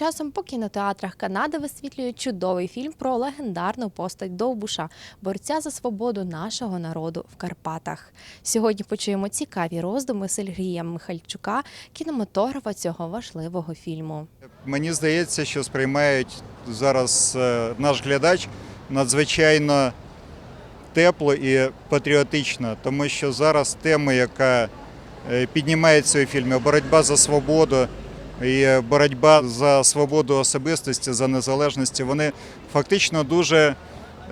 часом по кінотеатрах Канади висвітлюють чудовий фільм про легендарну постать Довбуша, борця за свободу нашого народу в Карпатах. Сьогодні почуємо цікаві роздуми Сергія Михальчука, кінематографа цього важливого фільму. Мені здається, що сприймають зараз е, наш глядач надзвичайно тепло і патріотично, тому що зараз тема, яка е, піднімається у фільмі, боротьба за свободу і боротьба за свободу особистості, за незалежність, вони фактично дуже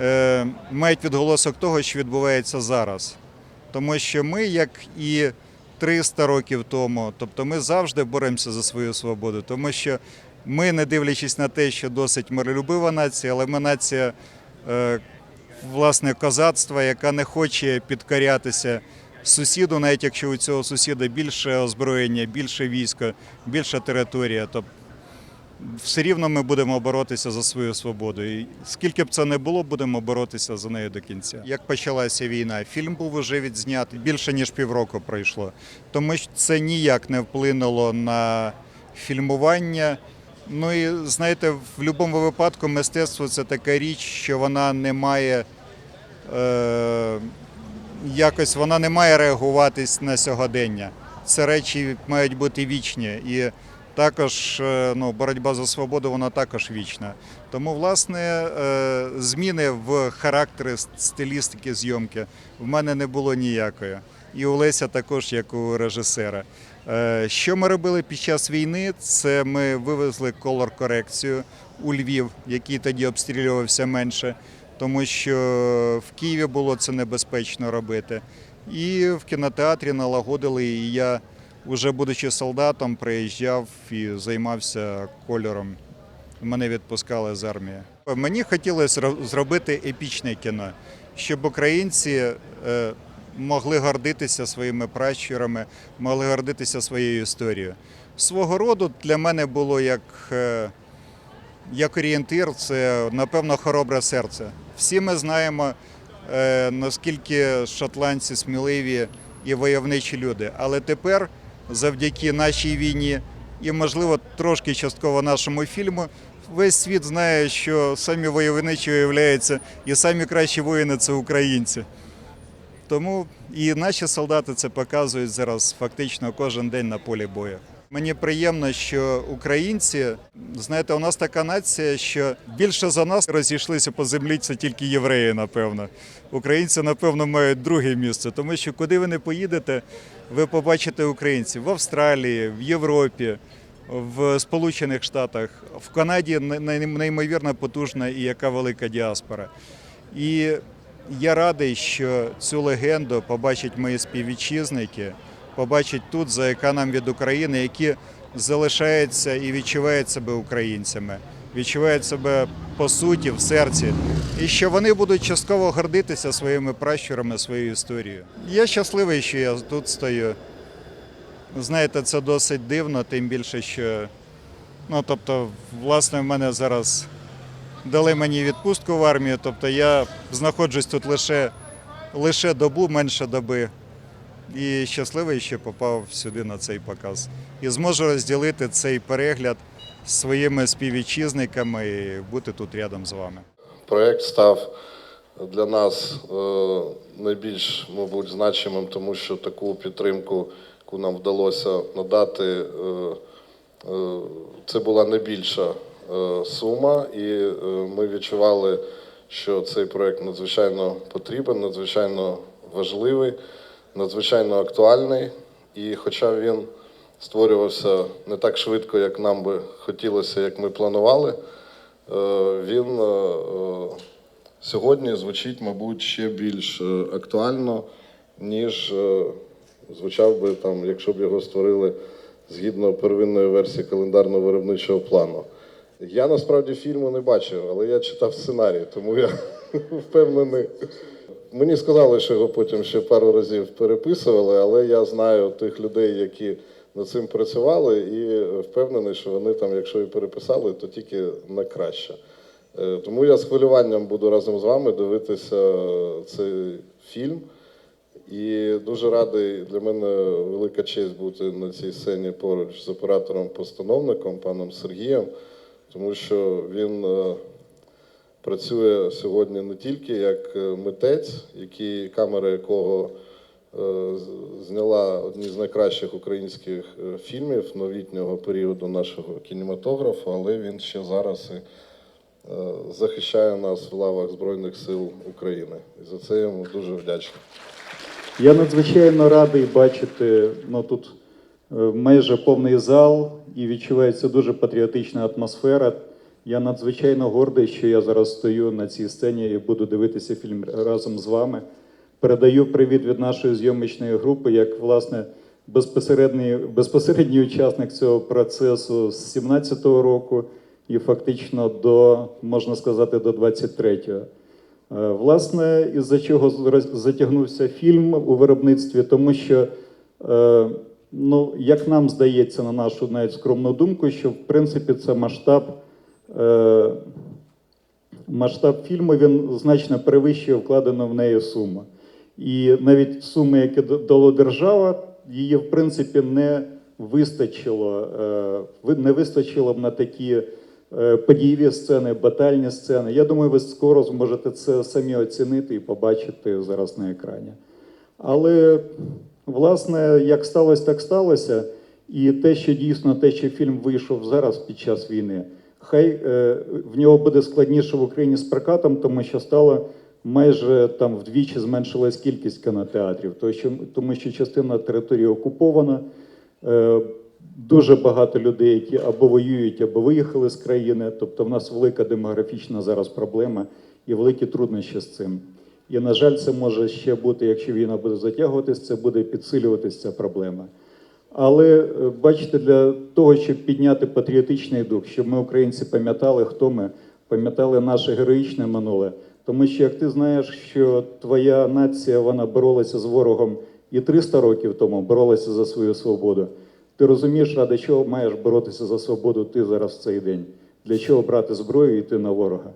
е, мають відголосок того, що відбувається зараз. Тому що ми, як і 300 років тому, тобто ми завжди боремося за свою свободу, тому що ми, не дивлячись на те, що досить миролюбива нація, але ми нація е, власне козацтва, яка не хоче підкорятися сусіду, навіть якщо у цього сусіда більше озброєння, більше війська, більша територія. Тобто все рівно ми будемо боротися за свою свободу. І скільки б це не було, будемо боротися за нею до кінця. Як почалася війна, фільм був уже відзнятий більше ніж півроку пройшло. Тому що це ніяк не вплинуло на фільмування. Ну і знаєте, в будь-якому випадку мистецтво це така річ, що вона не має е, якось вона не має реагуватись на сьогодення. Це речі мають бути вічні. І також е, ну, боротьба за свободу, вона також вічна. Тому, власне, е, зміни в характері стилістики зйомки в мене не було ніякої. І у Леся також, як у режисера. Е, Що ми робили під час війни? Це ми вивезли колор-корекцію у Львів, який тоді обстрілювався менше, тому що в Києві було це небезпечно робити. І в кінотеатрі налагодили, і я, вже будучи солдатом, приїжджав і займався кольором. Мене відпускали з армії. Мені хотілося зробити епічне кіно, щоб українці е, могли гордитися своїми пращурами, могли гордитися своєю історією. Свого роду для мене було як, е, як орієнтир, це напевно хоробре серце. Всі ми знаємо, е, наскільки шотландці сміливі і войовничі люди. Але тепер, завдяки нашій війні і, можливо, трошки частково нашому фільму, весь світ знає, що самі войовничі виявляються, і самі кращі воїни це українці. Тому і наші солдати це показують зараз фактично кожен день на полі бою. Мені приємно, що українці, знаєте, у нас така нація, що більше за нас розійшлися по землі це тільки євреї, напевно. Українці, напевно, мають друге місце, тому що куди ви не поїдете, ви побачите українців в Австралії, в Європі, в Сполучених Штатах, в Канаді неймовірно потужна і яка велика діаспора. І я радий, що цю легенду побачать мої співвітчизники, побачать тут за еканом від України, які залишаються і відчувають себе українцями, відчувають себе по суті в серці, і що вони будуть частково гордитися своїми пращурами, своєю історією. Я щасливий, що я тут стою. Знаєте, це досить дивно, тим більше, що ну, тобто, власне, в мене зараз дали мені відпустку в армію, тобто я знаходжусь тут лише, лише добу, менше доби. І щасливий, що попав сюди на цей показ. І зможу розділити цей перегляд своїми співвітчизниками і бути тут рядом з вами. Проект став для нас е, найбільш, мабуть, значимим, тому що таку підтримку, яку нам вдалося надати, е, е, це була найбільша сума, і ми відчували, що цей проект надзвичайно потрібен, надзвичайно важливий, надзвичайно актуальний. І хоча він створювався не так швидко, як нам би хотілося, як ми планували, е, він е, е, сьогодні звучить, мабуть, ще більш актуально, ніж звучав би там, якщо б його створили згідно первинної версії календарно-виробничого плану. Я насправді фільму не бачив, але я читав сценарій, тому я впевнений. Мені сказали, що його потім ще пару разів переписували, але я знаю тих людей, які над цим працювали, і впевнений, що вони там, якщо і переписали, то тільки на краще. Е, Тому я з хвилюванням буду разом з вами дивитися цей фільм. І дуже радий для мене велика честь бути на цій сцені поруч з оператором-постановником, паном Сергієм. тому що він е, працює сьогодні не тільки як е, митець, який, камера якого е, зняла одні з найкращих українських е, фільмів новітнього періоду нашого кінематографу, але він ще зараз і захищає нас в лавах Збройних сил України. І за це йому дуже вдячний. Я надзвичайно радий бачити ну, тут майже повний зал і відчувається дуже патріотична атмосфера. Я надзвичайно гордий, що я зараз стою на цій сцені і буду дивитися фільм разом з вами. Передаю привіт від нашої зйомочної групи, як власне безпосередній, безпосередній учасник цього процесу з 17-го року і фактично до, можна сказати, до 23-го. Е, Власне, із-за чого затягнувся фільм у виробництві, тому що, е, ну, як нам здається, на нашу навіть скромну думку, що в принципі це масштаб, масштаб фільму він значно перевищує вкладену в неї суму. І навіть суми, які дала держава, її в принципі не вистачило, е, не вистачило б на такі е, подієві сцени, батальні сцени. Я думаю, ви скоро зможете це самі оцінити і побачити зараз на екрані. Але, власне, як сталося, так сталося. І те, що дійсно те, що фільм вийшов зараз під час війни, хай е, в нього буде складніше в Україні з прокатом, тому що стало майже там вдвічі зменшилась кількість кінотеатрів, тому що, тому що частина території окупована. Е, Дуже багато людей, які або воюють, або виїхали з країни. Тобто, в нас велика демографічна зараз проблема і великі труднощі з цим. І, на жаль, це може ще бути, якщо війна буде затягуватись, це буде підсилюватися ця проблема. Але е, бачите, для того, щоб підняти патріотичний дух, щоб ми, українці, пам'ятали, хто ми, пам'ятали наше героїчне минуле. Тому що, як ти знаєш, що твоя нація вона боролася з ворогом і 300 років тому, боролася за свою свободу. Ти розумієш, ради чого маєш боротися за свободу ти зараз в цей день? Для чого брати зброю і йти на ворога?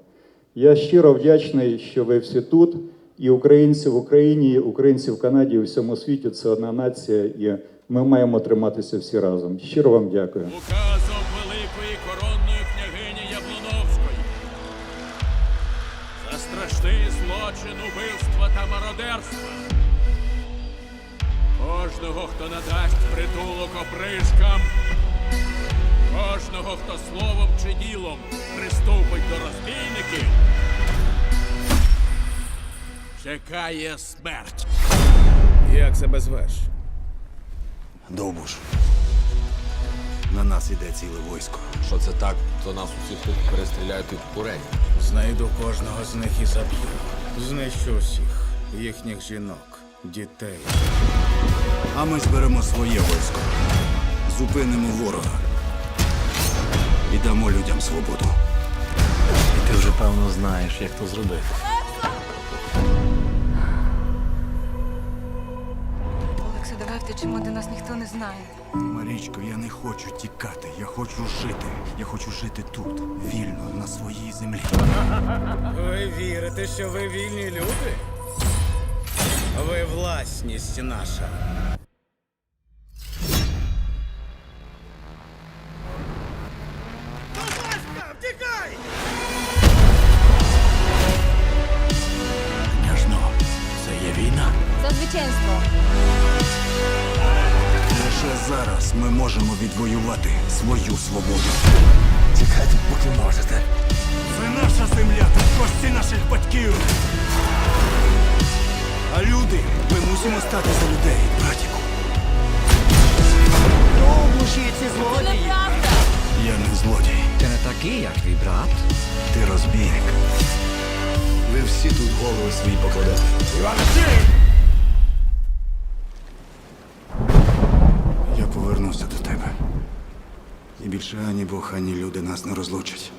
Я щиро вдячний, що ви всі тут. І українці в Україні, і українці в Канаді, і у всьому світі це одна нація, і ми маємо триматися всі разом. Щиро вам дякую. указом великої коронної княгині Яблуновської. За страшний злочин убивства та мародерства. Кожного, хто надасть притулок опришкам, кожного, хто словом чи ділом приступить до розбійників, чекає смерть. Як себе звеш? Довбуш. На нас іде ціле військо. Що це так, то нас усіх тут перестріляють і курень. Знайду кожного з них і заб'ю. Знищу усіх їхніх жінок, дітей. А ми зберемо своє військо. Зупинимо ворога. І дамо людям свободу. І ти вже певно знаєш, як то зробити. Давай втечемо, де нас ніхто не знає. Марічко, я не хочу тікати. Я хочу жити. Я хочу жити тут, вільно, на своїй землі. Ви вірите, що ви вільні люди? Ви власність наша. Зараз ми можемо відвоювати свою свободу. Тікайте, поки можете. Це наша земля, тут кості наших батьків. А люди, ми мусимо стати за людей, братіку. Я не злодій. Ти не такий, як твій брат. Ти розбійник. Ви всі тут голови свої покладете. Я повернуся до тебе. І більше ані Бог, ані люди нас не розлучать.